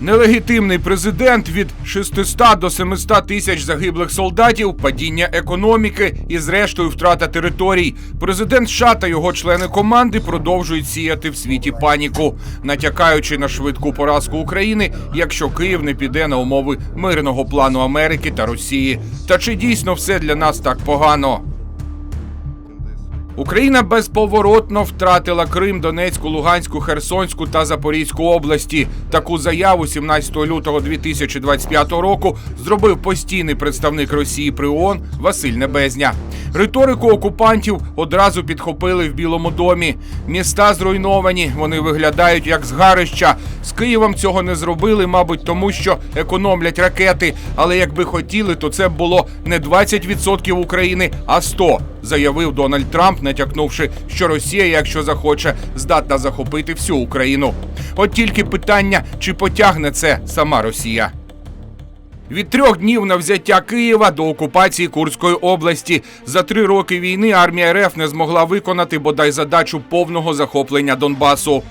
Нелегітимний президент від 600 до 700 тисяч загиблих солдатів, падіння економіки і, зрештою, втрата територій. Президент США та його члени команди продовжують сіяти в світі паніку, натякаючи на швидку поразку України, якщо Київ не піде на умови мирного плану Америки та Росії. Та чи дійсно все для нас так погано? Україна безповоротно втратила Крим, Донецьку, Луганську, Херсонську та Запорізьку області. Таку заяву 17 лютого 2025 року зробив постійний представник Росії при ООН Василь Небезня. Риторику окупантів одразу підхопили в Білому домі. Міста зруйновані, вони виглядають як згарища. З Києвом цього не зробили, мабуть, тому що економлять ракети. Але якби хотіли, то це б було не 20% України, а 100%, заявив Дональд Трамп, натякнувши, що Росія, якщо захоче, здатна захопити всю Україну. От тільки питання, чи потягне це сама Росія. Від трьох днів на взяття Києва до окупації Курської області за три роки війни армія РФ не змогла виконати бодай задачу повного захоплення Донбасу.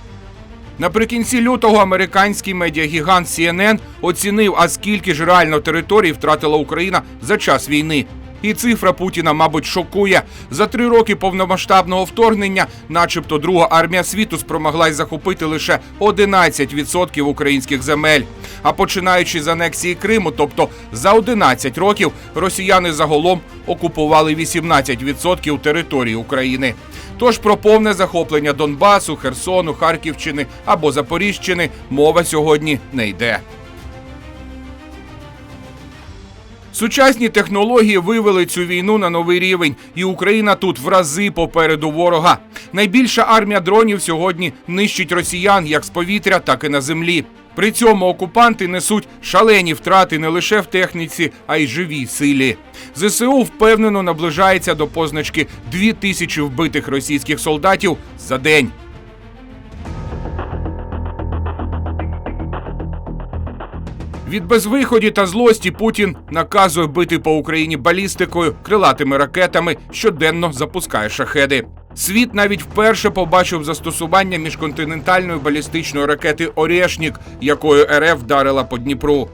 Наприкінці лютого американський медіагігант CNN оцінив, а скільки ж реально територій втратила Україна за час війни. І цифра Путіна, мабуть, шокує. За три роки повномасштабного вторгнення, начебто, друга армія світу спромоглась захопити лише 11% українських земель. А починаючи з анексії Криму, тобто за 11 років, росіяни загалом окупували 18% території України. Тож про повне захоплення Донбасу, Херсону, Харківщини або Запоріжчини мова сьогодні не йде. Сучасні технології вивели цю війну на новий рівень, і Україна тут в рази попереду ворога. Найбільша армія дронів сьогодні нищить росіян як з повітря, так і на землі. При цьому окупанти несуть шалені втрати не лише в техніці, а й живій силі. ЗСУ впевнено наближається до позначки 2 тисячі вбитих російських солдатів за день. Від безвиході та злості Путін наказує бити по Україні балістикою, крилатими ракетами, щоденно запускає шахеди. Світ навіть вперше побачив застосування міжконтинентальної балістичної ракети Орєшнік, якою РФ вдарила по Дніпру.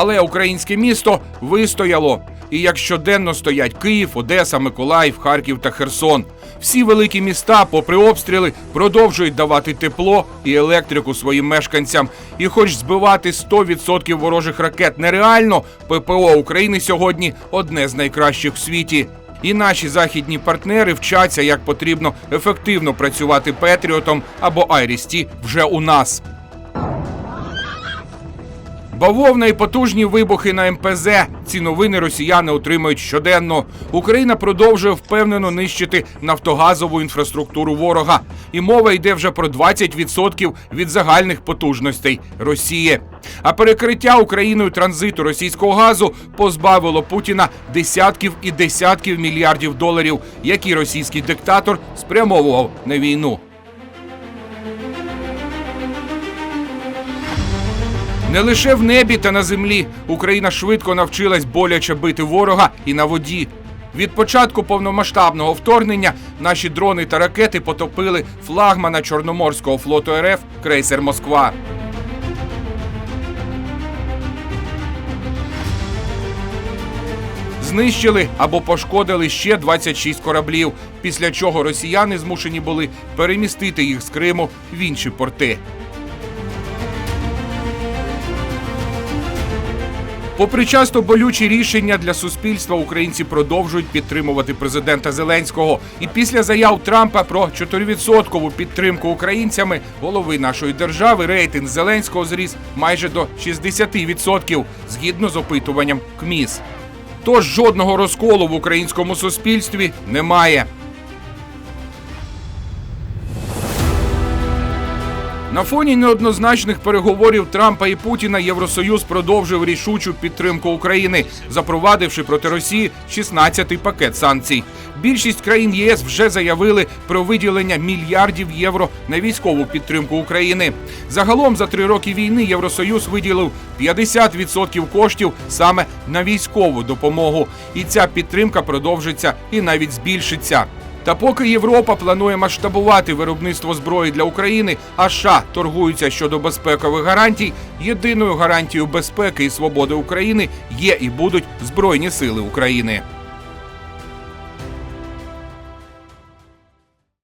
Але українське місто вистояло. І як щоденно стоять Київ, Одеса, Миколаїв, Харків та Херсон. Всі великі міста, попри обстріли, продовжують давати тепло і електрику своїм мешканцям. І хоч збивати 100% ворожих ракет нереально, ППО України сьогодні одне з найкращих в світі. І наші західні партнери вчаться, як потрібно ефективно працювати Петріотом або Айрісті вже у нас. Бавовна і потужні вибухи на МПЗ. Ці новини росіяни отримують щоденно. Україна продовжує впевнено нищити нафтогазову інфраструктуру ворога. І мова йде вже про 20% від загальних потужностей Росії. А перекриття Україною транзиту російського газу позбавило Путіна десятків і десятків мільярдів доларів, які російський диктатор спрямовував на війну. Не лише в небі та на землі Україна швидко навчилась боляче бити ворога і на воді. Від початку повномасштабного вторгнення наші дрони та ракети потопили флагмана Чорноморського флоту РФ крейсер Москва. Знищили або пошкодили ще 26 кораблів, після чого росіяни змушені були перемістити їх з Криму в інші порти. Попри часто болючі рішення для суспільства, українці продовжують підтримувати президента Зеленського. І після заяв Трампа про 4% підтримку українцями голови нашої держави рейтинг Зеленського зріс майже до 60%, згідно з опитуванням КМІС. Тож жодного розколу в українському суспільстві немає. На фоні неоднозначних переговорів Трампа і Путіна Євросоюз продовжив рішучу підтримку України, запровадивши проти Росії 16-й пакет санкцій. Більшість країн ЄС вже заявили про виділення мільярдів євро на військову підтримку України. Загалом за три роки війни Євросоюз виділив 50% коштів саме на військову допомогу, і ця підтримка продовжиться і навіть збільшиться. Та поки Європа планує масштабувати виробництво зброї для України, а США торгуються щодо безпекових гарантій, єдиною гарантією безпеки і свободи України є і будуть збройні сили України.